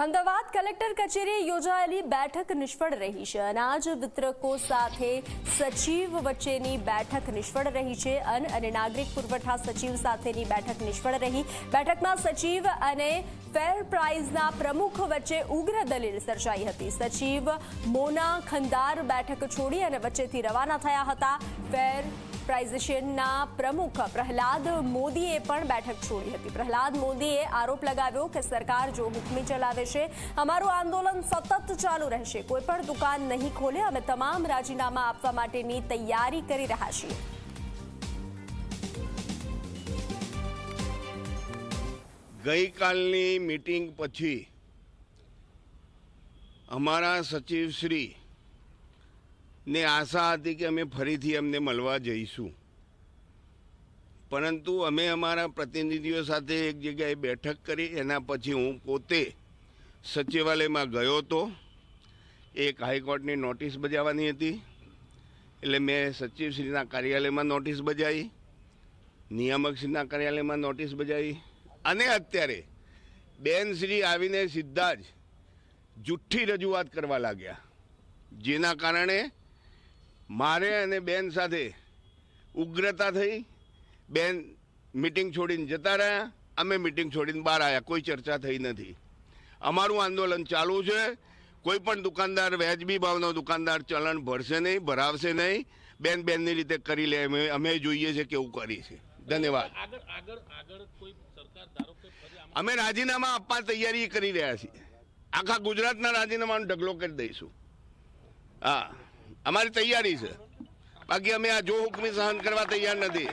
Ahmedabad collector કચેરીએ યોજાયેલી બેઠક નિષ્ફળ રહી છે અનાજ વિતરકો સાથે સચિવ વચ્ચેની બેઠક નિષ્ફળ રહી છે અન્ન અને નાગરિક પુરવઠા સચિવ સાથેની બેઠક નિષ્ફળ રહી. બેઠકમાં સચિવ અને ફેર પ્રાઇઝના પ્રમુખ વચ્ચે ઉગ્ર દલીલ સર્જાઈ હતી. સચિવ મોના ખંદાર બેઠક છોડી અને વચ્ચેથી રવાના થયા હતા. ફેર પ્રાઇઝેશનના પ્રમુખ પ્રહલાદ મોદીએ પણ બેઠક છોડી હતી. પ્રહલાદ મોદીએ આરોપ લગાવ્યો કે સરકાર જો હુકમી ચલાવે છે, અમારું આંદોલન સતત ચાલુ રહેશે. કોઈ પણ દુકાન નહીં ખોલે, અમે તમામ રાજીનામા આપવા માટેની તૈયારી કરી રહ્યા છીએ. ગઈકાલની મીટિંગ પછી અમારા સચિવશ્રી ને આશા હતી કે અમે ફરીથી અમને મળવા જઈશું. પરંતુ અમે અમારા પ્રતિનિધિઓ સાથે એક જગ્યાએ બેઠક કરી, એના પછી હું પોતે સચિવાલયમાં ગયો હતો. એક હાઈકોર્ટની નોટિસ બજાવવાની હતી. એટલે મેં સચિવશ્રીના કાર્યાલયમાં નોટિસ બજાવી, નિયામકશ્રીના કાર્યાલયમાં નોટિસ બજાવી. અને અત્યારે બેનશ્રી આવીને સીધા જ જુઠ્ઠી રજૂઆત કરવા લાગ્યા. જેના કારણે મારે અને બેન સાથે ઉગ્રતા થઈ. બેન મિટિંગ છોડીને જતા રહ્યા. અમે મિટિંગ છોડીને બહાર આવ્યા. કોઈ ચર્ચા થઈ નથી. અમારું આંદોલન ચાલુ છે. કોઈ પણ દુકાનદાર વ્યાજબી ભાવનો દુકાનદાર ચલણ ભરશે નહીં ભરાવશે નહીં. બેન બેનની રીતે કરી લે. અમે અમે જોઈએ છે કેવું કરી છે. ધન્યવાદ. અમે રાજીનામા આપવા તૈયારી કરી રહ્યા છીએ. આખા ગુજરાતના રાજીનામાનો ઢગલો કરી દઈશું. હા. અમારી તૈયારી છે. બાકી અમે આ જો હુકમી સહન કરવા તૈયાર નથી.